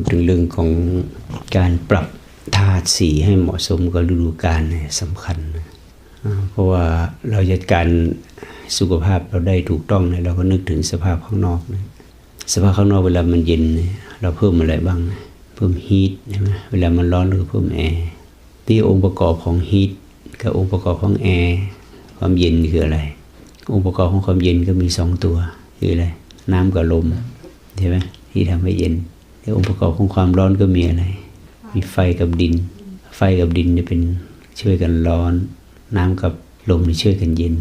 พูดถึงเรื่องของการปรับธาตุสีให้เหมาะสมกับฤดูกาลเนี่ยสำคัญ เพราะว่าเราจัดการสุขภาพเราได้ถูกต้องเนี่ยเราก็นึกถึงสภาพข้างนอกนะสภาพข้างนอกเวลามันเย็นเนี่ยเราเพิ่มอะไรบ้างนะเพิ่มฮีทใช่ไหมเวลามันร้อนเราก็เพิ่มแอร์ที่องค์ประกอบของฮีทกับองค์ประกอบของแอร์ความเย็นคืออะไร องค์ประกอบของความเย็นก็มีสองตัว คืออะไร น้ำกับลมใช่ไหมที่ทำให้เย็น แล้วองค์ประกอบของความร้อนก็มีอะไร มีไฟกับดิน ไฟกับดินจะเป็นช่วยกันร้อน น้ำกับลมจะช่วยกันเย็น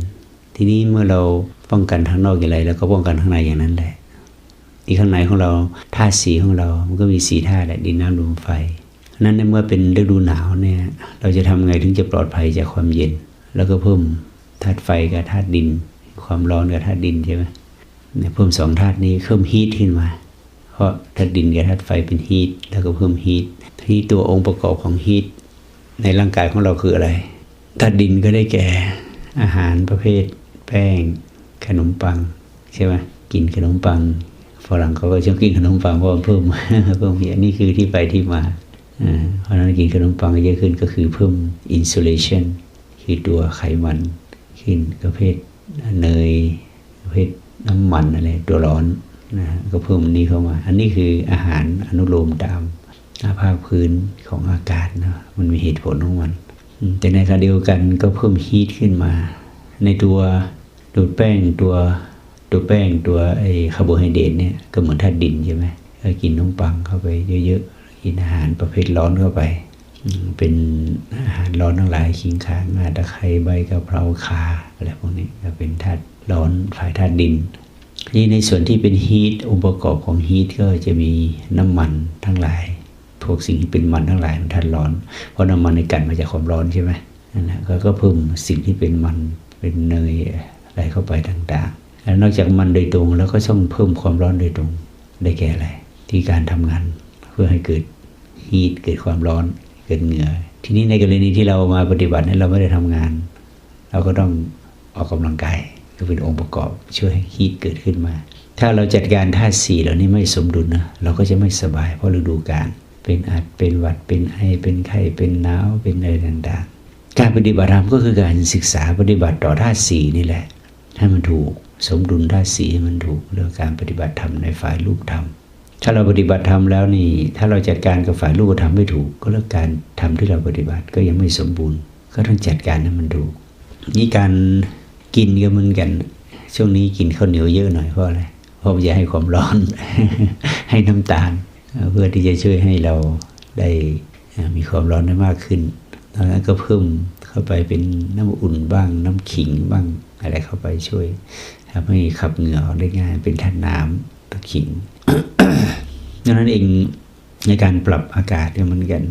ทีนี้เมื่อเราป้องกันข้างนอกอย่างไรแล้วก็ป้องกันข้างในอย่างนั้นแหละที่ข้างในของเราธาตุสีของเรา มันก็มีสีธาตุแหละดินน้ำลมไฟนั้นในเมื่อเป็นฤดูหนาวเนี่ย เราจะทำไงถึงจะปลอดภัยจากความเย็น แล้วก็เพิ่มธาตุไฟกับธาตุดิน ความร้อนกับธาตุดินใช่ไหมเนี่ยเพิ่มสองธาตุนี้เพิ่มฮีทขึ้นมา เพราะธาตุดินกับธาตุไฟเป็นฮีทแล้วก็เพิ่มฮีทที่ตัวองค์ประกอบของฮีทในร่างกายของเราคืออะไรธาตุดินก็ได้แก่อาหารประเภท แป้ง ขนมปังใช่ไหมกินขนมปังฝรั่งเขาก็ชอบกินขนมปังเพราะเพิ่มเพิ่มอันนี้คือที่ไปที่มาอ่าเพราะฉะนั้นกินขนมปังเยอะขึ้นก็คือเพิ่มอินซูเลชันคือตัวไขมันขึ้นประเภทเนยประเภทน้ำมันอะไรตัวร้อน นะก็เพิ่มนี้เข้ามา อันนี้คืออาหารอนุโลมตามภาคพื้นของอากาศนะมันมีเหตุผลของมัน แต่ในขณะเดียวกันก็เพิ่มฮีทขึ้นมา ในตัวดูดแป้งตัวตัวแป้งตัวไอคาร์โบไฮเดรตเนี่ยก็เหมือนธาตุดินใช่ไหมก็กินนมปังเข้าไปเยอะๆกินอาหารประเภทร้อนเข้าไป เป็นอาหารร้อนทั้งหลายขิงข่างาตะไคร้ใบกะเพราคาอะไรพวกนี้ก็เป็นธาตุร้อนฝ่ายธาตุดิน นี่ในส่วนที่เป็นฮีทองค์ประกอบของฮีทก็จะมีน้ำมันทั้งหลาย พวกสิ่งที่เป็นมันทั้งหลายมันธาตุร้อน เพราะน้ำมันในกันมาจากความร้อนใช่ไหมนั่นแหละก็ก็เพิ่มสิ่งที่เป็นมันเป็นเนยอะไรเข้าไปต่างๆแล้วนอกจากมันโดยตรงแล้วก็ต้องเพิ่มความร้อนโดยตรงได้แก่อะไรที่การทำงานเพื่อให้เกิดฮีทเกิดความร้อนเกิดเหงื่อทีนี้ในกรณีที่เรามาปฏิบัติเนี่ยเราไม่ได้ทำงาน เราก็ต้องออกกำลังกาย ก็เป็นองค์ประกอบช่วยให้ฮีทเกิดขึ้นมา ถ้าเราจัดการธาตุสีเหล่านี้ไม่สมดุลนะเราก็จะไม่สบาย เพราะฤดูกาลเป็นอาจเป็นหวัดเป็นไอเป็นไข้เป็นหนาวเป็นอะไรต่างๆ การปฏิบัติธรรมก็คือการศึกษาปฏิบัติต่อธาตุสีนี่แหละให้มันถูกสมดุลธาตุสีให้มันถูกเรื่องการปฏิบัติธรรมในฝ่ายรูปธรรมถ้าเราปฏิบัติธรรมแล้วนี่ ถ้าเราจัดการกับฝ่ายรูปธรรมไม่ถูก ก็เรื่องการทำที่เราปฏิบัติก็ยังไม่สมบูรณ์ ก็ต้องจัดการให้มันถูกนี่การ กินก็เหมือนกัน ช่วงนี้กินข้าวเหนียวเยอะหน่อยเพราะอะไรเพราะจะให้ความร้อน ให้น้ำตาล เพื่อที่จะช่วยให้เราได้มีความร้อนได้มากขึ้นดังนั้นก็เพิ่มเข้าไปเป็นน้ำอุ่นบ้าง น้ำขิงบ้างอะไรเข้าไปช่วยทำให้ขับเหงื่อออกได้ง่าย เป็นท่าน้ำตะขิงดังนั้นเองในการปรับอากาศก็เหมือนกัน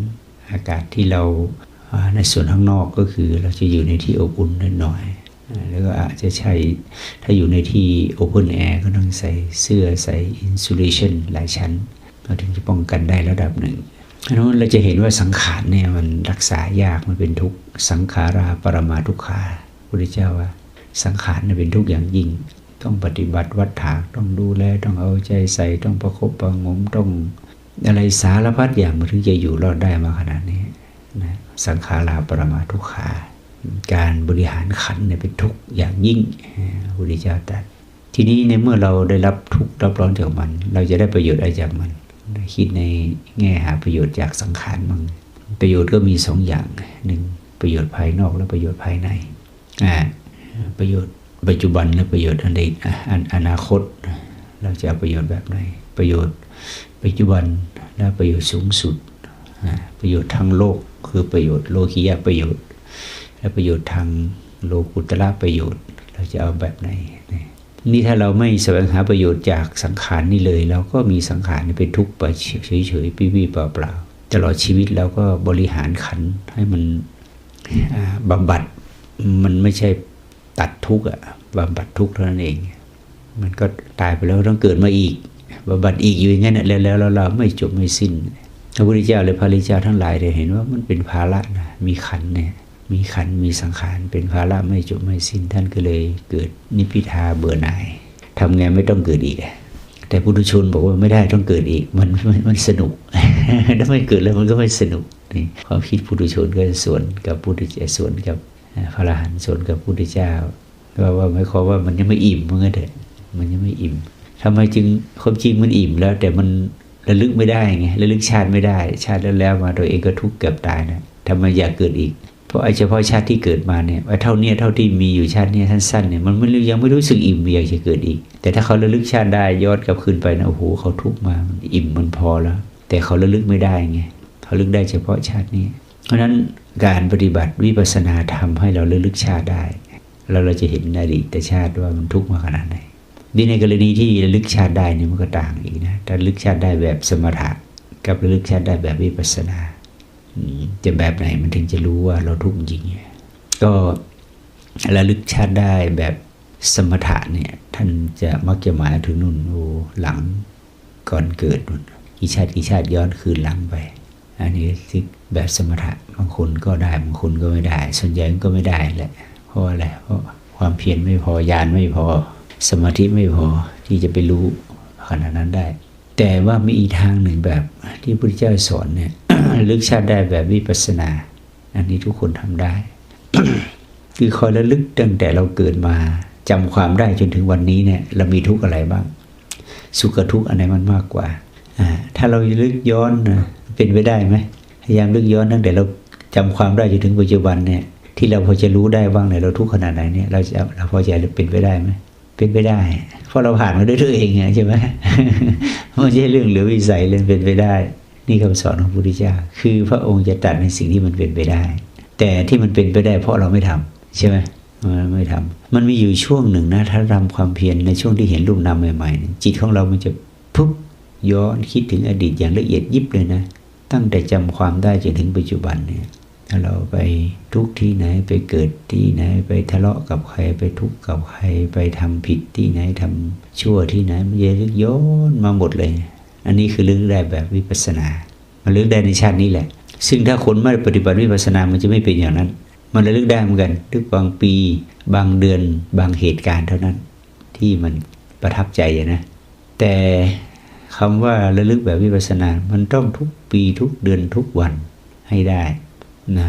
อากาศที่เราในส่วนข้างนอกก็คือเราจะอยู่ในที่อบอุ่นหน่อย แล้วก็อาจจะใช้ถ้าอยู่ในที่โอเพนแอร์ก็ต้องใส่เสื้อใส่อินซูเลชันหลายชั้นเราถึงจะป้องกันได้ระดับหนึ่งเพราะนั้นเราจะเห็นว่าสังขารเนี่ยมันรักษายากมันเป็นทุกสังขาราปรมาทุกขาพระพุทธเจ้าว่า สังขารเป็นทุกอย่างยิ่ง ต้องปฏิบัติวัฏถากต้องดูแลต้องเอาใจใส่ต้องประคบประงมต้องอะไรสารพัดอย่างมันถึงจะอยู่รอดได้มาขนาดนี้นะสังขาราปรมาทุกขา การบริหารขันเนี่ยเป็นทุกข์อย่างยิ่งพระพุทธเจ้าตรัสทีนี้ในเมื่อเราได้รับทุกข์รับร้อนจากมัน เราจะได้ประโยชน์อะไรจากมัน คิดในแง่หาประโยชน์จากสังขารมั่งประโยชน์ก็มีสองอย่างหนึ่งประโยชน์ภายนอกและประโยชน์ภายในอ่าประโยชน์ปัจจุบันและประโยชน์อดีตอนอนาคต เราจะเอาประโยชน์แบบไหนประโยชน์ปัจจุบันและประโยชน์สูงสุด ประโยชน์ทางโลกคือประโยชน์โลกียประโยชน์ และประโยชน์ทางโลกุตระประโยชน์ เราจะเอาแบบไหนนี่ถ้าเราไม่แสวงหาประโยชน์จากสังขารนี่เลยเราก็มีสังขารเป็นทุกข์ไปเฉยๆปี้ๆเปล่าๆตลอดชีวิตเราก็บริหารขันให้มันบำบัดมันไม่ใช่ตัดทุกข์อะบำบัดทุกข์เท่านั้นเอง มันก็ตายไปแล้วต้องเกิดมาอีกบำบัดอีกอยู่อย่างนั้นแล้วแล้วเราไม่จบไม่สิ้นพระพุทธเจ้าหรือพระริจ้าทั้งหลายได้เห็นว่ามันเป็นภาระนะมีขันเนี่ย มีขันมีสังขารเป็นภาระไม่จบไม่สิ้นท่านก็เลยเกิดนิพพิทาเบื่อหน่ายทำไงไม่ต้องเกิดอีก แต่ปุถุชนบอกว่าไม่ได้ต้องเกิดอีก มันมันมันสนุกถ้าไม่เกิดแล้วมันก็ไม่สนุกนี่ความคิดปุถุชนก็สวนกับพุทธเจ้าสวนกับพระอรหันต์สวนกับพุทธเจ้าว่าว่าไม่ขามว่ามันยังไม่อิ่มมันก็เถอะมันยังไม่อิ่มทำไมจึงความจริงมันอิ่มแล้ว แต่มันระลึกไม่ได้ไงระลึกชาติไม่ได้ ชาติแล้วแล้วมาตัวเองก็ทุกข์เกือบตายนะทำไมอยากเกิดอีก เพราะไอ้เฉพาะชาติที่เกิดมาเนี่ยเท่าเนี้ยเท่าที่มีอยู่ชาติเนี้ยสั้นๆเนี่ยมันไม่รู้ยังไม่รู้สึกอิ่มอยากจะเกิดอีก แต่ถ้าเขาระลึกชาติได้ย้อนกลับคืนไปนะโอ้โหเขาทุกข์มามันอิ่มมันพอแล้ว แต่เขาระลึกไม่ได้ไงเขาลึกได้เฉพาะชาตินี้ เพราะฉะนั้นการปฏิบัติวิปัสสนาทำให้เราระลึกชาติได้แล้วเราจะเห็นอดีตชาติว่ามันทุกข์มาขนาดไหนดีในกรณีที่ระลึกชาติได้เนี่ยมันก็ต่างอีกนะถ้าระลึกชาติได้แบบสมถะกับระลึกชาติได้แบบวิปัสสนา จะแบบไหนมันถึงจะรู้ว่าเราทุกข์จริง ก็ระลึกชาติได้แบบสมถะเนี่ย ท่านจะมักจะหมายถึงนุ่นโอ้หลังก่อนเกิดนุ่นกี่ชาติกี่ชาติย้อนคืนหลังไป อันนี้ที่แบบสมถะบางคนก็ได้บางคนก็ไม่ได้ ส่วนใหญ่ก็ไม่ได้แหละ เพราะอะไรเพราะความเพียรไม่พอยานไม่พอสมาธิไม่พอที่จะไปรู้ขนาดนั้นได้ แต่ว่ามีอีกทางหนึ่งแบบที่พระพุทธเจ้าสอนเนี่ยลึกชาติได้แบบวิปัสนา อันนี้ทุกคนทำได้ คือคอยระลึกตั้งแต่เราเกิดมาจำความได้จนถึงวันนี้เนี่ย เรามีทุกข์อะไรบ้าง สุขทุกข์อันไหนมันมากกว่าถ้าเราลึกย้อนเป็นไปได้ไหมพยายามลึกย้อนตั้งแต่เราจำความได้จนถึงปัจจุบันเนี่ย ที่เราพอจะรู้ได้บ้างเนี่ยเราทุกข์ขนาดไหนเนี่ยเราจะเราพอจะเป็นไปได้ไหม เป็นไปได้ เพราะเราผ่านมาด้วยตัวเองไงใช่ไหมไม่ใช่เรื่องเหลือวิสัยเรื่องเป็นไปได้ นี่คำสอนของพระพุทธเจ้าคือพระองค์จะตัดในสิ่งที่มันเป็นไปได้ แต่ที่มันเป็นไปได้ เพราะเราไม่ทำใช่ไหมมันไม่ทำมันมีอยู่ช่วงหนึ่งนะ ถ้าทำความเพียรในช่วงที่เห็นรูปนามใหม่ๆ จิตของเรามันจะปุ๊บย้อนคิดถึงอดีตอย่างละเอียดยิบเลยนะ ตั้งแต่จำความได้จนถึงปัจจุบันเนี่ย ถ้าเราไปทุกที่ไหนไปเกิดที่ไหน ไปทะเลาะกับใครไปทุกข์กับใครไปทำผิดที่ไหนทำชั่วที่ไหนมันจะลึกย้อนมาหมดเลย อันนี้คือลึกได้แบบวิปัสสนา มันลึกได้ในชาตินี้แหละ ซึ่งถ้าคนไม่ปฏิบัติวิปัสสนามันจะไม่เป็นอย่างนั้น มันระลึกได้เหมือนกันลึกบางปี บางเดือน บางเหตุการณ์เท่านั้น ที่มันประทับใจนะ แต่คำว่าระลึกแบบวิปัสสนา มันต้องทุกปีทุกเดือนทุกวันให้ได้ นะ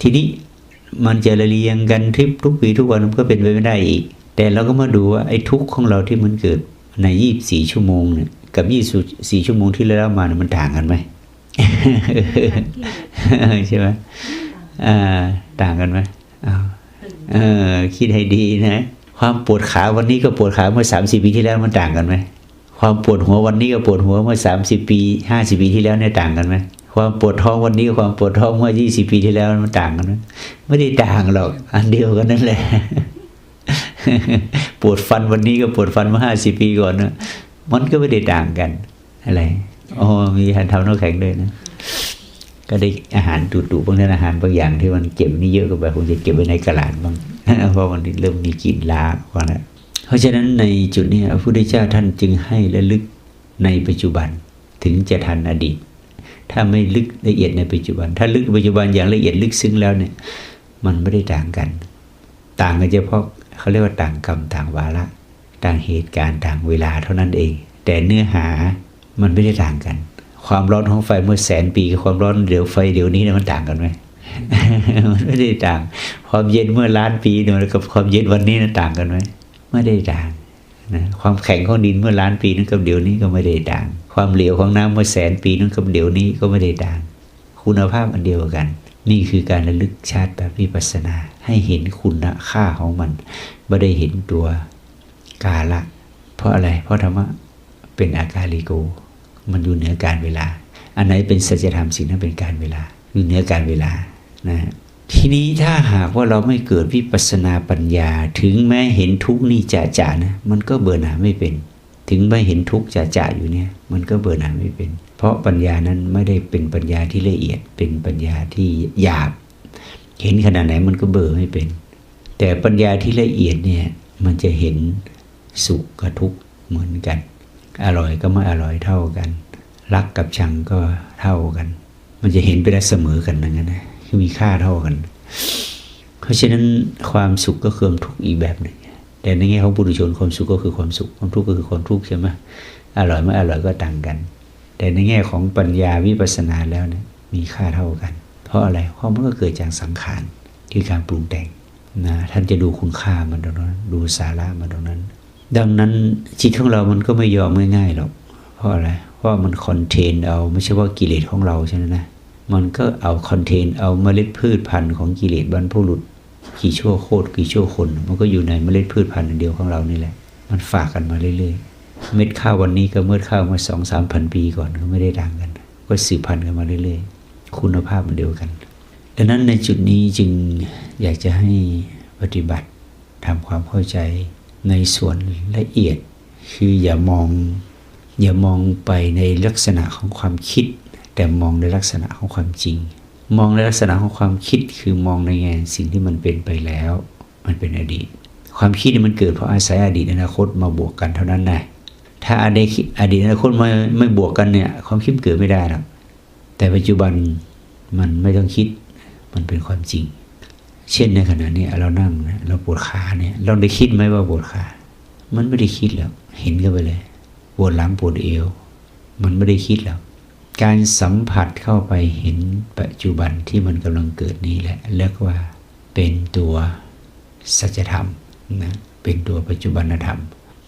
ทีนี้มันจะระเรียงกันทริปทุกปีทุกวันมันก็เป็นไปไม่ได้อีก แต่เราก็มาดูว่าไอ้ทุกข์ของเราที่มันเกิดในยี่บสี่ชั่วโมงเนี่ยกับยี่สี่ชั่วโมงที่แล้วมาเนี่ยมันต่างกันไหมใช่ไหมอ่าต่างกันไหมอ้าวเออคิดให้ดีนะ ความปวดขาวันนี้ก็ปวดขาเมื่อสามสิบปีที่แล้วมันต่างกันไหมความปวดหัววันนี้กับปวดหัวเมื่อสามสิบปีห้าสิบปีที่แล้วเนี่ยต่างกันไหม ความปวดท้องวันนี้ความปวดท้องเมื่อยี่สิบปีที่แล้วมันต่างกันไหมไม่ได้ต่างหรอก อันเดียวกันนั่นแหละ ปวดฟันวันนี้กับปวดฟันเมื่อห้าสิบปีก่อนนะมันก็ไม่ได้ต่างกัน อะไรอ๋อมีหันเท้าน้ำแข็งด้วยนะก็ได้อาหารตูๆบางท่านอาหารบางอย่างที่มันเก็บนี่เยอะก็แบบคงจะเก็บไว้ในกระดาษบ้างเพราะมันเริ่มมีกลิ่นลาว่านะเพราะฉะนั้นในจุดนี้พระพุทธเจ้าท่านจึงให้ระลึกในปัจจุบันถึงจะทันอดีต ถ้าไม่ลึกละเอียดในปัจจุบัน ถ้าลึกปัจจุบันอย่างละเอียดลึกซึ้งแล้วเนี่ย มันไม่ได้ต่างกัน ต่างกันเฉพาะเขาเรียกว่าต่างกรรมต่างวาระต่างเหตุการณ์ต่างเวลาเท่านั้นเอง แต่เนื้อหามันไม่ได้ต่างกัน ความร้อนของไฟเมื่อแสนปีกับความร้อนเดี๋ยวไฟเดี๋ยวนี้เนี่ยมันต่างกันไหมมันไม่ได้ต่าง ความเย็นเมื่อล้านปีเนี่ยกับความเย็นวันนี้นั้นต่างกันไหมไม่ได้ต่าง นะความแข็งของดินเมื่อล้านปีนั้นกับเดี๋ยวนี้ก็ไม่ได้ต่าง ความเหลวของน้ำเมื่อแสนปีนั้นกับเดี๋ยวนี้ก็ไม่ได้ต่าง คุณภาพอันเดียวกัน นี่คือการระลึกชาติแบบวิปัสสนา ให้เห็นคุณค่าของมันไม่ได้เห็นตัวกาละ เพราะอะไร เพราะธรรมะเป็นอากาลิโก มันอยู่เหนือการเวลา อันไหนเป็นสัจธรรมสิ่งนั้นเป็นการเวลา อยู่เหนือการเวลานะ ทีนี้ถ้าหากว่าเราไม่เกิดวิปัสนาปัญญา ถึงแม้เห็นทุกข์นี่จะจะนะมันก็เบื่อหน่ายไม่เป็น ถึงไม่เห็นทุกข์จะจะอยู่เนี่ย มันก็เบื่อหน่ายไม่เป็น เพราะปัญญานั้นไม่ได้เป็นปัญญาที่ละเอียด เป็นปัญญาที่หยาบ เห็นขนาดไหนมันก็เบื่อไม่เป็น แต่ปัญญาที่ละเอียดเนี่ยมันจะเห็นสุขกับทุกข์เหมือนกัน อร่อยก็ไม่อร่อยเท่ากัน รักกับชังก็เท่ากัน มันจะเห็นไปได้เสมอกันนั่นนะ คือมีค่าเท่ากัน เพราะฉะนั้นความสุขก็คือความทุกข์อีกแบบหนึ่งแต่ในแง่ของบุรุชนความสุขก็คือความสุข ความทุกข์ก็คือความทุกข์ใช่ไหมอร่อยไม่อร่อยก็ต่างกัน แต่ในแง่ของปัญญาวิปัสสนาแล้วเนี่ยมีค่าเท่ากัน เพราะอะไรเพราะมันก็เกิดจากสังขารคือการปรุงแต่งนะท่านจะดูคุณค่ามันตรงนั้น ดูสาระมันตรงนั้น ดังนั้นจิตของเรามันก็ไม่ยอมง่ายๆหรอกเพราะอะไรเพราะมันคอนเทนเอาไม่ใช่ว่ากิเลสของเราใช่ไหมนะ มันก็เอาคอนเทนเอาเมล็ดพืชพันธุ์ของกิเลสบรรพบุรุษกี่ชั่วโคตรกี่ชั่วคน มันก็อยู่ในเมล็ดพืชพันธุ์เดียวของเรานี่แหละ มันฝากกันมาเรื่อยๆ เม็ดข้าววันนี้กับเม็ดข้าวเมื่อสองสามพันปีก่อนก็ไม่ได้ต่างกัน ก็สืบพันธุ์กันมาเรื่อยๆ คุณภาพมันเดียวกัน ดังนั้นในจุดนี้จึงอยากจะให้ปฏิบัติทำความเข้าใจในส่วนละเอียด คืออย่ามอง อย่ามองไปในลักษณะของความคิด แต่มองในลักษณะของความจริง มองในลักษณะของความคิดคือมองในแง่สิ่งที่มันเป็นไปแล้ว มันเป็นอดีต ความคิดมันเกิดเพราะอาศัยอดีตอนาคตมาบวกกันเท่านั้นนะถ้าอดีตอดีตอนาคตไม่ไม่บวกกันเนี่ย ความคิดเกิดไม่ได้หรอกแต่ปัจจุบันมันไม่ต้องคิดมันเป็นความจริง เช่นในขณะนี้เรานั่งนะเราปวดขาเนี่ย เราได้คิดไหมว่าปวดขามันไม่ได้คิดแล้ว เห็นกันไปเลยปวดหลังปวดเอว มันไม่ได้คิดแล้ว การสัมผัสเข้าไปเห็นปัจจุบันที่มันกำลังเกิดนี้แหละเรียกว่าเป็นตัวสัจธรรมนะเป็นตัวปัจจุบันธรรม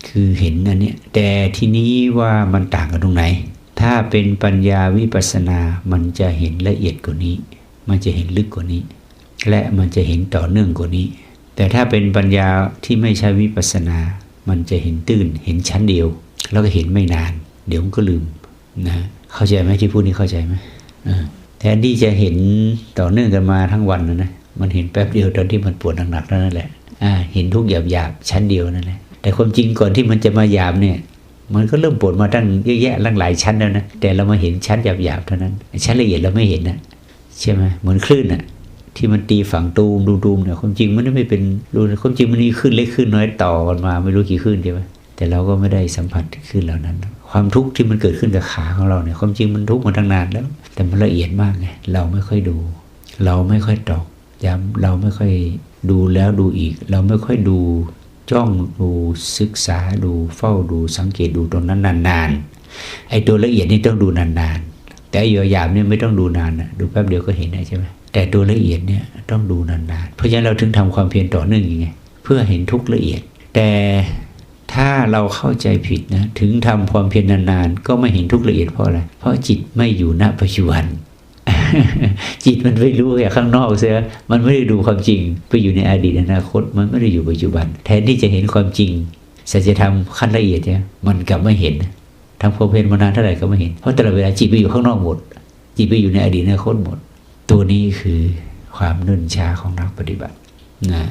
คือเห็นอันนี้แต่ทีนี้ว่ามันต่างกันตรงไหน ถ้าเป็นปัญญาวิปัสนา มันจะเห็นละเอียดกว่านี้ มันจะเห็นลึกกว่านี้ และมันจะเห็นต่อเนื่องกว่านี้ แต่ถ้าเป็นปัญญาที่ไม่ใช่วิปัสสนา มันจะเห็นตื้นเห็นชั้นเดียว แล้วก็เห็นไม่นาน เดี๋ยวมันก็ลืม นะเข้าใจไหมที่พูดนี้เข้าใจไหมแทนที่จะเห็นต่อเนื่องกันมาทั้งวันนะนะมันเห็นแป๊บเดียวตอนที่มันปวดหนักๆนั้นแหละอ่าเห็นทุกหยาบๆชั้นเดียวนั่นแหละแต่ความจริงก่อนที่มันจะมาหยาบเนี่ย มันก็เริ่มปวดมาตั้งเยอะแยะตั้งหลายชั้นแล้วนะแต่เรามาเห็นชั้นหยาบๆเท่านั้นชั้นละเอียดเราไม่เห็นนะใช่ไหมเหมือนคลื่นอะที่มันตีฝั่งตูมดูดูมเนี่ยความจริงมันไม่เป็นรูความจริงมันมีขึ้นเล็กขึ้นน้อยต่อกันมา ไม่รู้กี่ขึ้นใช่ไหมแต่เราก็ไม่ได้สัมผัสขึ้นเหล่านั้น ความทุกข์ที่มันเกิดขึ้นกับขาของเราเนี่ยความจริงมันทุกข์มาตั้งนานแล้ว แต่มันละเอียดมากไงเราไม่ค่อยดู เราไม่ค่อยตอกย้ำเราไม่ค่อยดูแล้วดูอีก เราไม่ค่อยดูจ้องดูศึกษาดูเฝ้าดูสังเกตดูตรงนั้นนานๆไอ้ตัวละเอียดนี่ต้องดูนานๆ แต่อ้หยาบเนี่ยไม่ต้องดูนานนะดูแป๊บเดียวก็เห็นได้ใช่ไหมแต่ตัวละเอียดเนี่ยต้องดูนานๆเพราะฉะนั้นเราถึงทำความเพียรต่อเนื่องอย่างไงเพื่อเห็นทุกละเอียด แต่ ถ้าเราเข้าใจผิดนะถึงทำความเพียรนานๆก็ไม่เห็นทุกละเอียดเพราะอะไรเพราะจิตไม่อยู่ณปัจจุบัน จิตมันไม่รู้แค่ข้างนอกเสียมันไม่ได้ดูความจริง ไปอยู่ในอดีตอนาคต มันไม่ได้อยู่ปัจจุบัน แทนที่จะเห็นความจริงสัจธรรมขั้นละเอียดเนี่ยมันกลับไม่เห็นทำความเพียรมานานเท่าไหร่ก็ไม่เห็นเพราะตลอดเวลาจิตไปอยู่ข้างนอกหมด จิตไปอยู่ในอดีตอนาคตหมด ตัวนี้คือความเนิ่นช้าของนักปฏิบัตินะ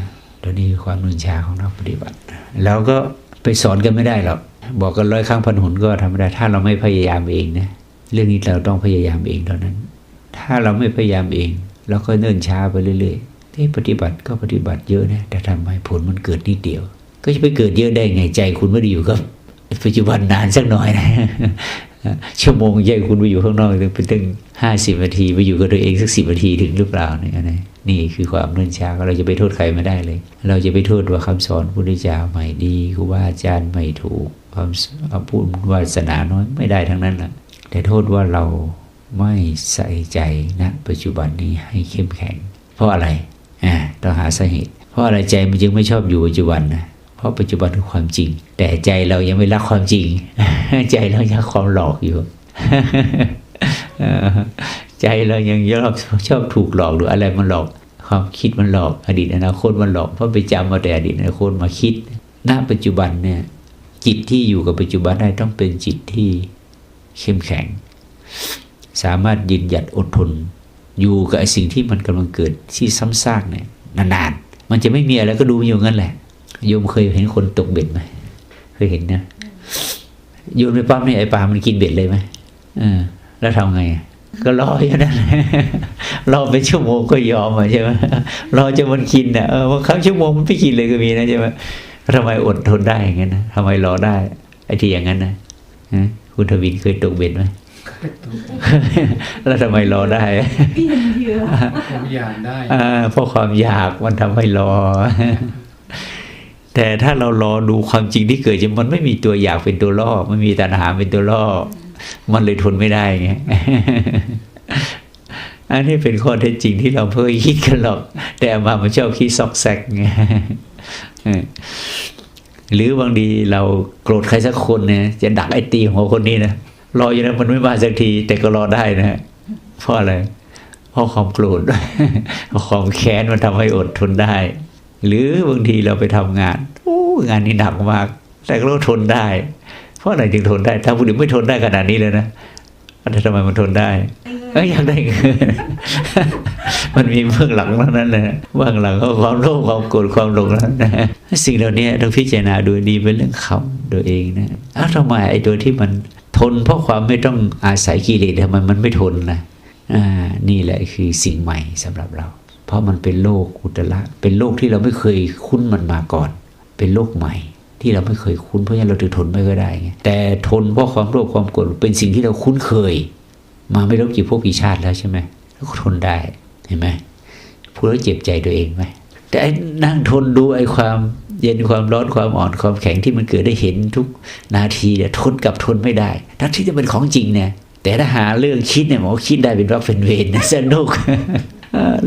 ตัวนี้คือความเนิ่นช้าของนักปฏิบัติ แล้วก็ ไปสอนกันไม่ได้หรอกบอกกันร้อยครั้งพันหนก็ทำไม่ได้ ถ้าเราไม่พยายามเองนะเรื่องนี้เราต้องพยายามเองเท่านั้น ถ้าเราไม่พยายามเองเราก็เนิ่นช้าไปเรื่อยๆที่ปฏิบัติก็ปฏิบัติเยอะนะแต่ทำไมผลมันเกิดนิดเดียว ก็จะไปเกิดเยอะได้ไงใจคุณไม่ได้อยู่กับปัจจุบันนานสักหน่อยนะชั่วโมงใจคุณไปอยู่ข้างนอกถึงเป็นตั้งห้าสิบนาทีไปอยู่กับตัวเองสักสิบนาทีถึงหรือเปล่าเนี่ยนะ นี่คือความเนื่นช้าเราจะไปโทษใครไม่ได้เลย เราจะไปโทษว่าคำสอนพุทธเจ้าไม่ดีครูบาอาจารย์ไม่ถูกความพูดวาสนาน้อยไม่ได้ทั้งนั้นแหละแต่โทษว่าเราไม่ใส่ใจณนะปัจจุบันนี้ให้เข้มแข็ง เพราะอะไรอ่าต้องหาสาเหตุ เพราะอะไรใจมันจึงไม่ชอบอยู่ปัจจุบันนะเพราะปัจจุบันคือความจริง แต่ใจเรายังไม่รักความจริง ใจเรายังความหลอกอยู่ ใจเรายังชอบชอบถูกหลอกหรืออะไรมันหลอก ความคิดมันหลอกอดีตอนาคตมันหลอกเพราะไปจำมาแต่อดีตอนาคตมาคิด ณ ปัจจุบันเนี่ยจิตที่อยู่กับปัจจุบันได้ต้องเป็นจิตที่เข้มแข็ง สามารถยืนหยัดอดทน อยู่กับสิ่งที่มันกำลังเกิดที่ซ้ำซากเนี่ยนานๆ มันจะไม่มีอะไรก็ดูอยู่งั้นแหละโยมเคยเห็นคนตกเบ็ดไหมเคยเห็นนะโยนไปปั๊มนี่ไอ้ปลามันกินเบ็ดเลยไหมเออแล้วทำไง ก็รออยู่นั่นแหละรอเป็นชั่วโมงก็ยอมอะใช่ไหมรอจนมันกินอะเออบางครั้งชั่วโมงมันไม่กินเลยก็มีนะใช่ไหมทำไมอดทนได้อย่างนั้นนะทำไมรอได้ ไอ้ที่อย่างนั้นนะฮะคุณทวินเคยตกเบ็ดไหมแล้วทำไมรอได้เปลี่ยนเหยื่อผมอยากได้อ่าเพราะความอยากมันทำให้รอ แต่ถ้าเรารอดูความจริงที่เกิดจริงมันไม่มีตัวอยากเป็นตัวล่อไม่มีตัณหาเป็นตัวล่อ มันเลยทนไม่ได้ไงอันนี้เป็นข้อเท็จจริงที่เราเพิ่งคิดกันหรอก แต่อามามันชอบคิดซอกแซกไงเออหรือบางทีเราโกรธใครสักคนเนี่ยจะดักไอ้ตีหัวคนนี้นะรออยู่นะมันไม่มาสักที แต่ก็รอได้นะเพราะอะไรเพราะความโกรธความแค้นมันทำให้อดทนได้ หรือบางทีเราไปทำงานโอ้งานนี้หนักมาก แต่ก็ทนได้ เพราะอะไรจึงทนได้ถ้าผู้อื่นไม่ทนได้ขนาดนี้เลยนะแต่ทำไมมันทนได้เอ้ยอยากได้เงินมันมีเบื้องหลังทั้งนั้นเลยเบื้องหลังก็ความโลภความโกรธความหลงนั้นนะสิ่งเหล่านี้ต้องพิจารณาดูดีเป็นเรื่องเขาตัวเองนะอ้าวทำไมไอ้ตัวที่มันทน เพราะความไม่ต้องอาศัยกิเลสทำไมมันไม่ทนนะอ่านี่แหละคือสิ่งใหม่สำหรับเรา เพราะมันเป็นโลกอุตระเป็นโลกที่เราไม่เคยคุ้นมันมาก่อน เป็นโลกใหม่ ที่เราไม่เคยคุ้นเพราะฉะนั้นเราถึงทนไม่ก็ได้ไงแต่ทนเพราะความโลภความโกรธเป็นสิ่งที่เราคุ้นเคย มาไม่รู้กี่พวกกี่ชาติแล้วใช่ไหมแล้วก็ทนได้เห็นไหมพูดแล้วเจ็บใจตัวเองไหมแต่นั่งทนดูไอ้ความเย็นความร้อนความอ่อนความแข็งที่มันเกิดได้เห็นทุกนาทีเนี่ยทนกับทนไม่ได้ ทั้งที่จะเป็นของจริงเนี่ยแต่ถ้าหาเรื่องคิดเนี่ยหมอคิดได้เป็นรับเป็นเวรนะสนุก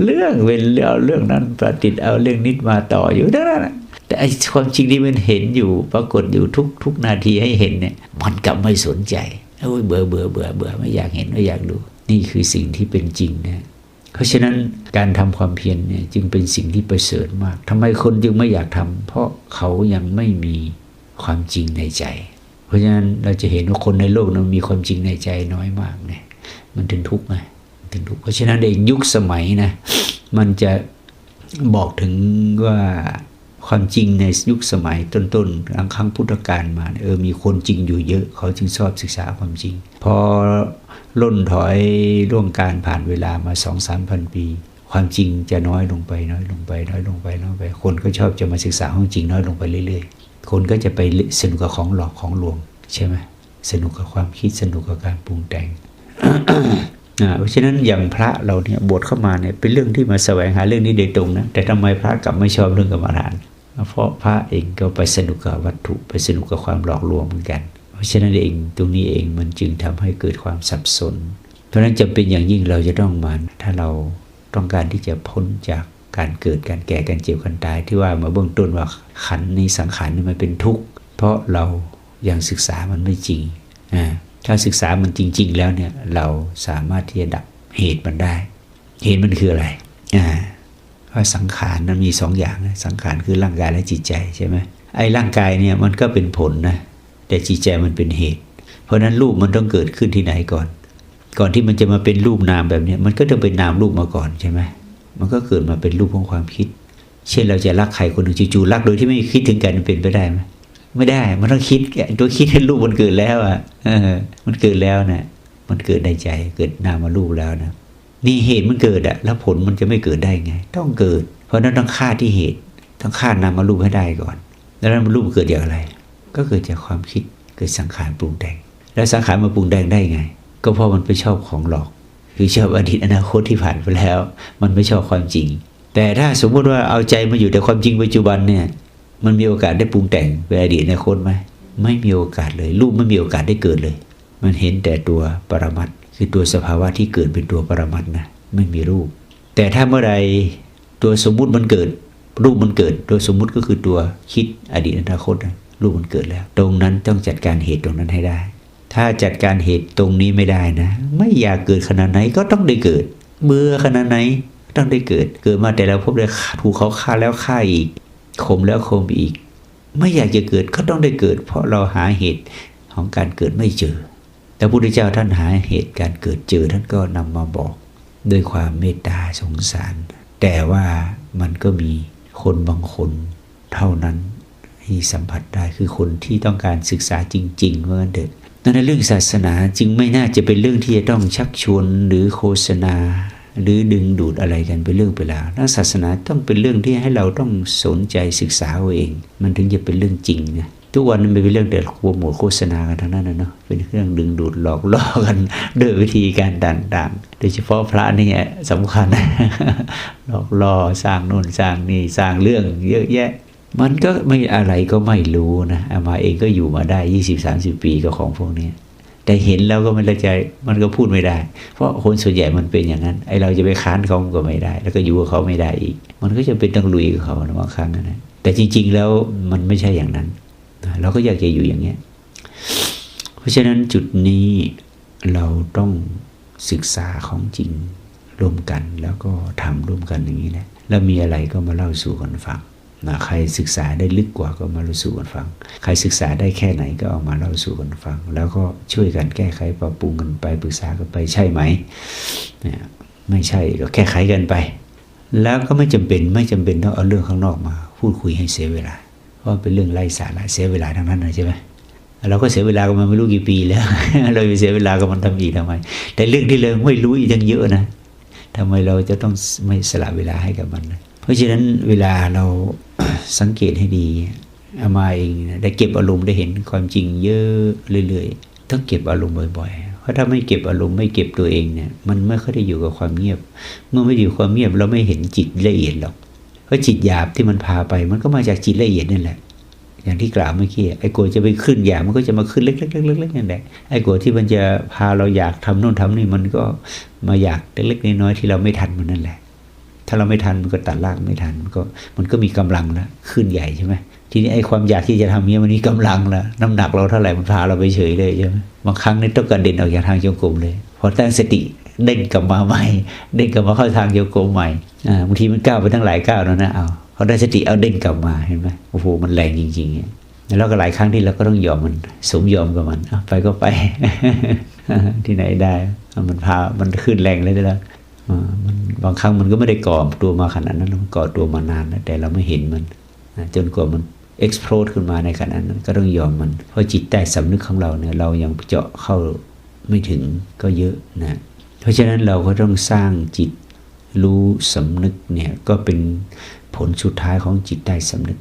เรื่องเว้นเอาเรื่องนั้นประดิษฐ์เอาเรื่องนิดมาต่ออยู่นั่น แต่ไอ้ความจริงที่มันเห็นอยู่ ปรากฏอยู่ทุกทุกนาทีให้เห็นเนี่ยมันกลับไม่สนใจโอ้ยเบื่อเบื่อเบื่อเบื่อไม่อยากเห็นไม่อยากดู นี่คือสิ่งที่เป็นจริงนะเพราะฉะนั้นการทำความเพียรเนี่ยจึงเป็นสิ่งที่ประเสริฐมากทำไมคนจึงไม่อยากทำเพราะเขายังไม่มีความจริงในใจ เพราะฉะนั้นเราจะเห็นว่าคนในโลกนั้นมีความจริงในใจน้อยมากเนี่ยมันถึงทุกข์ไงถึงทุกข์เพราะฉะนั้นเองยุคสมัยนะมันจะบอกถึงว่า ความจริงในยุคสมัยต้นๆครั้งครั้งพุทธกาลมาเออมีคนจริงอยู่เยอะเขาจึงชอบศึกษาความจริง พอล่นถอยล่วงการผ่านเวลามาสองสามพันปี ความจริงจะน้อยลงไปน้อยลงไป น้อยลงไปน้อยไป คนก็ชอบจะมาศึกษาความจริงน้อยลงไปเรื่อยๆ คนก็จะไปสนุกกับของหลอกของลวงใช่ไหมสนุกกับความคิดสนุกกับการปรุงแต่งอ่าเพราะฉะนั้นอย่างพระเราเนี่ยบวชเข้ามาเนี่ยเป็นเรื่องที่มาแสวงหาเรื่องนี้โดยตรงนะแต่ทำไมพระกลับไม่ชอบเรื่องกรรมฐาน เพราะพระเองก็ไปสนุกกับวัตถุไปสนุกกับความหลอกลวงเหมือนกัน เพราะฉะนั้นเองตรงนี้เองมันจึงทำให้เกิดความสับสน เพราะฉะนั้นจำเป็นอย่างยิ่งเราจะต้องมันถ้าเราต้องการที่จะพ้นจากการเกิดการแก่การเจ็บการตายที่ว่ามาเบื้องต้นว่าขันธ์นี้สังขารนี่มันเป็นทุกข์เพราะเรายังศึกษามันไม่จริงอ่าถ้าศึกษามันจริง ๆ แล้วเนี่ยเราสามารถที่จะดับเหตุมันได้ เหตุมันคืออะไรอ่า เพราะสังขารนั้นมีสองอย่างนะสังขารคือร่างกายและจิตใจใช่ไหมไอ้ร่างกายเนี่ยมันก็เป็นผลนะแต่จิตใจมันเป็นเหตุ เพราะฉะนั้นรูปมันต้องเกิดขึ้นที่ไหนก่อน ก่อนที่มันจะมาเป็นรูปนามแบบนี้มันก็ต้องเป็นนามรูปมาก่อนใช่ไหมมันก็เกิดมาเป็นรูปของความคิด เช่นเราจะรักใครคนหนึ่งจู่ๆรักโดยที่ไม่คิดถึงกันเป็นไปได้ไหมไม่ได้ มันต้องคิดตัวคิดให้รูปมันเกิดแล้วอะมันเกิดแล้วนะมันเกิดในใจเกิดนามารูปแล้วนะ นี่เหตุมันเกิดอะแล้วผลมันจะไม่เกิดได้ไง ต้องเกิด เพราะนั้นต้องฆ่าที่เหตุ ต้องฆ่านามารูปให้ได้ก่อน แล้วนามารูปเกิดจากอะไร ก็เกิดจากความคิดเกิดสังขารปรุงแต่ง แล้วสังขารมาปรุงแต่งได้ไง ก็เพราะมันไปชอบของหลอก คือชอบอดีตอนาคตที่ผ่านไปแล้ว มันไม่ชอบความจริง แต่ถ้าสมมติว่าเอาใจมาอยู่แต่ความจริงปัจจุบันเนี่ย มันมีโอกาสได้ปรุงแต่งเป็นอดีตอนาคตไหมไม่มีโอกาสเลย รูปไม่มีโอกาสได้เกิดเลย มันเห็นแต่ตัวปรมัตถ คือตัวสภาวะที่เกิดเป็นตัวปรมัตถ์นะไม่มีรูป แต่ถ้าเมื่อใดตัวสมมุติมันเกิด รูปมันเกิด ตัวสมมุติก็คือตัวคิดอดีตอนาคตนะรูปมันเกิดแล้ว ตรงนั้นต้องจัดการเหตุตรงนั้นให้ได้ ถ้าจัดการเหตุตรงนี้ไม่ได้นะ ไม่อยากเกิดขนาดไหนก็ต้องได้เกิด เบื่อขนาดไหนต้องได้เกิด เกิดมาแต่เราพบเลยถูกเขาฆ่าแล้วฆ่าอีกข่มแล้วข่มอีก ไม่อยากจะเกิดก็ต้องได้เกิด เพราะเราหาเหตุของการเกิดไม่เจอ แต่พระพุทธเจ้าท่านหาเหตุการเกิดเจอท่านก็นำมาบอกด้วยความเมตตาสงสาร แต่ว่ามันก็มีคนบางคนเท่านั้นที่สัมผัสได้คือคนที่ต้องการศึกษาจริงๆเมื่อเด็กนั่นเรื่องศาสนาจึงไม่น่าจะเป็นเรื่องที่จะต้องชักชวนหรือโฆษณา หรือดึงดูดอะไรกันเป็นเรื่องไปแล้วศาสนาต้องเป็นเรื่องที่ให้เราต้องสนใจศึกษาเอาเอง มันถึงจะเป็นเรื่องจริงนะ ทุกวันมันเป็นเรื่องแต่โปรโมทโฆษณากันทั้งนั้นนะเนาะเป็นเรื่องดึงดูดหลอกล่อกันด้วยวิธีการต่างๆ โดยเฉพาะพระนี่สำคัญหลอกล่อสร้างโน่นสร้างนี่สร้างเรื่องเยอะแยะ มันก็ไม่อะไรก็ไม่รู้นะอามาเองก็อยู่มาได้ยี่สิบสามสิบปีกับของพวกนี้แต่เห็นแล้วก็ไม่ละใจมันก็พูดไม่ได้ เพราะคนส่วนใหญ่มันเป็นอย่างนั้นไอเราจะไปค้านเขาก็ไม่ได้ แล้วก็อยู่กับเขาไม่ได้อีก มันก็จะเป็นต้องลุยกับเขานะบางครั้งนะแต่จริง ๆ แล้วมันไม่ใช่อย่างนั้น เราก็อยากจะอยู่อย่างเงี้ย เพราะฉะนั้นจุดนี้เราต้องศึกษาของจริงร่วมกันแล้วก็ทำร่วมกันอย่างนี้แหละแล้วมีอะไรก็มาเล่าสู่กันฟังนะใครศึกษาได้ลึกกว่าก็มาเล่าสู่กันฟัง ใครศึกษาได้แค่ไหนก็เอามาเล่าสู่กันฟัง แล้วก็ช่วยกันแก้ไขปรับปรุงกันไปปรึกษากันไปใช่ไหมเนี่ยไม่ใช่ก็แก้ไขกันไป แล้วก็ไม่จำเป็นไม่จำเป็นต้องเอาเรื่องข้างนอกมา พูดคุยให้เสียเวลา เพราะเป็นเรื่องไร้สาระเสียเวลาทั้งนั้นเลยใช่ไหมเราก็เสียเวลากับมันไม่รู้กี่ปีแล้ว เราไปเสียเวลากับมันทำอีกทำไม แต่เรื่องที่เราไม่รู้อีกยังเยอะนะทำไมเราจะต้องไม่สละเวลาให้กับมันนะเพราะฉะนั้นเวลาเราสังเกตให้ดีเอามาเองนะได้เก็บอารมณ์ได้เห็นความจริงเยอะเรื่อยๆต้องเก็บอารมณ์บ่อยๆ เพราะถ้าไม่เก็บอารมณ์ไม่เก็บตัวเองเนี่ยมันไม่ค่อยได้อยู่กับความเงียบ เมื่อไม่อยู่ความเงียบเราไม่เห็นจิตละเอียดหรอก เพราะจิตหยาบที่มันพาไป มันก็มาจากจิตละเอียดนั่นแหละ อย่างที่กล่าวเมื่อกี้ไอ้กลัวจะไปขึ้นอยากมันก็จะมาขึ้นเล็กๆๆๆๆนั่นแหละไอ้กลัวที่มันจะพาเราอยากทำโน่นทำนี่มันก็มาอยากเล็กๆน้อยๆที่เราไม่ทันมันนั่นแหละ ถ้าเราไม่ทันมันก็ตัดรากไม่ทันมันก็มันก็มีกำลังแล้วขึ้นใหญ่ใช่ไหมทีนี้ไอ้ความอยากที่จะทำเนี้ยมันมีกำลังแล้วน้ำหนักเราเท่าไหร่มันพาเราไปเฉยเลยใช่ไหมบางครั้งนี่ต้องกระเด็นออกจากทางจงกรมเลยพอตั้งสติ เด้งกลับมาใหม่ เด้งกลับมาเข้าทางโยโกใหม่อ่าบางทีมันก้าวไปทั้งหลายก้าวแล้วนะเอาพอได้สติเอาเด้งกลับมาเห็นไหมโอ้โหมันแรงจริงๆแล้วก็หลายครั้งที่เราก็ต้องยอมมันสมยอมกับมันเอาไปก็ไป ที่ไหนได้ มันพามันขึ้นแรงเลยแล้วอ่ามันบางครั้งมันก็ไม่ได้ก่อตัวมาขนาดนั้นมันก่อตัวมานานแล้วแต่เราไม่เห็นมันจนกว่ามัน explode ขึ้นมาในขณะนั้นก็ต้องยอมมัน เพราะจิตใต้สำนึกของเราเนี่ยเรายังเจาะเข้าไม่ถึงก็เยอะนะ เพราะฉะนั้นเราก็ต้องสร้างจิตรู้สำนึกเนี่ยก็เป็นผลสุดท้ายของจิตใต้สำนึก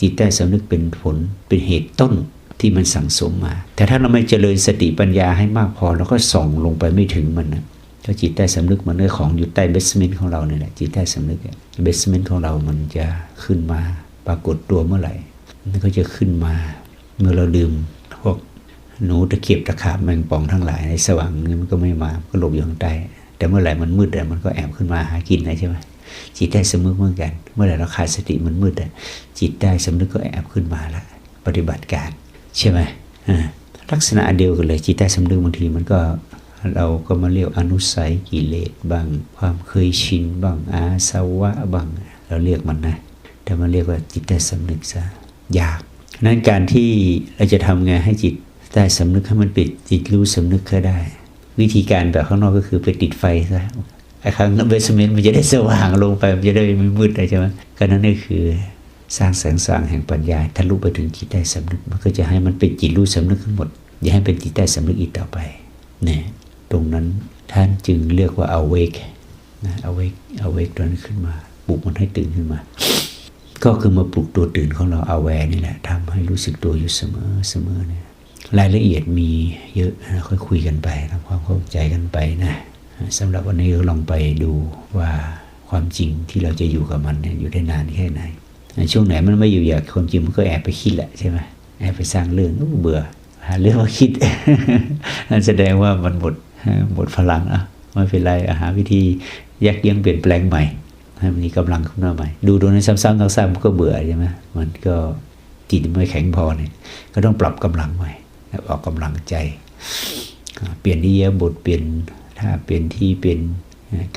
จิตใต้สำนึกเป็นผลเป็นเหตุต้นที่มันสั่งสมมา แต่ถ้าเราไม่เจริญสติปัญญาให้มากพอเราก็ส่องลงไปไม่ถึงมันนะก็จิตใต้สำนึกมันเนื้อของอยู่ใต้เบสเมนต์ของเราเนี่ยแหละจิตใต้สำนึกเบสเมนต์ของเรามันจะขึ้นมา ปรากฏตัวเมื่อไหร่มันก็จะขึ้นมา เมื่อเราดื่ม หนูตะเกียบตะขาบแมงป่องทั้งหลายในสว่างนี่มันก็ไม่มาก็หลบอยู่ข้างใต้แต่เมื่อไหร่มันมืดอะมันก็แอบขึ้นมาหากินนะใช่ไหมจิตใต้สำนึกเหมือนกัน เมื่อไหร่เราขาดสติมันมืดอะจิตใต้สำนึกก็แอบขึ้นมาละปฏิบัติการ ใช่ไหมอ่าลักษณะเดียวกันเลยจิตใต้สำนึกบางทีมันก็เราก็มาเรียกอนุสัยกิเลสบ้าง ความเคยชินบ้างอาสวะบ้าง เราเรียกมันนะ แต่มันเรียกว่าจิตใต้สำนึกซะยากนั้นการที่เราจะทำไงให้จิต ใต้สำนึกให้มันปิดจิตรู้สำนึกก็ได้ วิธีการแบบข้างนอกก็คือไปติดไฟซะไอ้ครั้งเบสเมนต์มันจะได้สว่างลงไป มันจะได้ไม่มืดอะไรใช่ไหมก็นั่นก็คือสร้างแสงสว่างแห่งปัญญาทะลุไปถึงจิตใต้สำนึก มันก็จะให้มันเป็นจิตรู้สำนึกทั้งหมด อย่าให้เป็นจิตใต้สำนึกอีกต่อไปเนี่ยตรงนั้นท่านจึงเรียกว่า awake นะ awake awake ตัวนั้นขึ้นมาปลุกมันให้ตื่นขึ้นมา ก็คือมาปลุกตัวตื่นของเรา aware นี่แหละทำให้รู้สึกตัวอยู่เสมอเสมอเนี่ย รายละเอียดมีเยอะนะค่อยคุยกันไปทำความเข้าใจกันไปนะสำหรับวันนี้ก็ลองไปดูว่าความจริงที่เราจะอยู่กับมันอยู่ได้นานแค่ไหน ช่วงไหนมันไม่อยู่อยากความจริงมันก็แอบไปคิดแหละใช่ไหมแอบไปสร้างเรื่องอเบื่อหาเรื่องมาคิดนั่นแสดงว่ามันหมดหมดพลังอะไม่เป็นไรหาวิธียักเยั้งเปลี่ยนแปลงใหม่ให้มันมีกำลังขึ้นมาใหม่ ดูดูในซ้ำๆซ้ำๆมันก็เบื่อใช่ไหมมันก็จิตไม่แข็งพอเนี่ยก็ต้องปรับกำลังใหม่ ออกกำลังใจ เปลี่ยนที่เยบทเปลี่ยนถ้าเปลี่ยนที่เปลี่ยน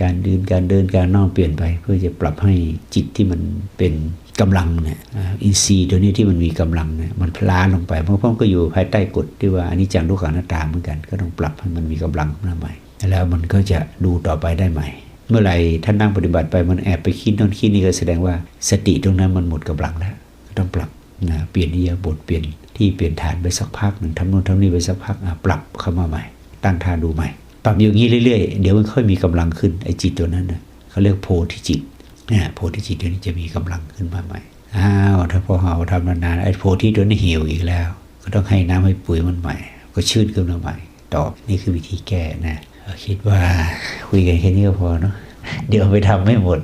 การเดินการเดินการนอนเปลี่ยนไป เพื่อจะปรับให้จิตที่มันเป็นกำลังเนี่ยอินทรีย์ตัวนี้ที่มันมีกำลังเนี่ยมันพลาลงไป เพราะเพราะก็อยู่ภายใต้กฎที่ว่าอันนี้จังทุกขังหน้าตาเหมือนกัน ก็ต้องปรับให้มันมีกำลังขึ้นมาใหม่ แล้วมันก็จะดูต่อไปได้ใหม่ เมื่อไหร่ท่านนั่งปฏิบัติไปมันแอบไปคิดโน่นคิดนี่ก็แสดงว่าสติตรงนั้นมันหมดกำลังแล้วต้องปรับนะเปลี่ยนอิริยาบถเปลี่ยน ที่เปลี่ยนฐานไปสักพักหนึ่งทำโน่นทำนี่ไปสักพักปรับเข้ามาใหม่ ตั้งท่าดูใหม่ ปรับอยู่างนี้เรื่อยๆ เดี๋ยวมันค่อยมีกำลังขึ้นไอ้จิตตัวนั้นนะเขาเรียกโพธิจิตเนี่ยโพธิจิตตัวนี้จะมีกำลังขึ้นมาใหม่อ้าวถ้าพอเราทำนานๆไอ้โพธิตัวนี้หี่ยวอีกแล้ว ก็ต้องให้น้ำให้ปุ๋ยมันใหม่ ก็ชื่นขึ้นมาใหม่ตอบนี่คือวิธีแก้นะคิดว่าคุยกันแค่นี้ก็พอเนาะเดี๋ยวไปทำไม่หมด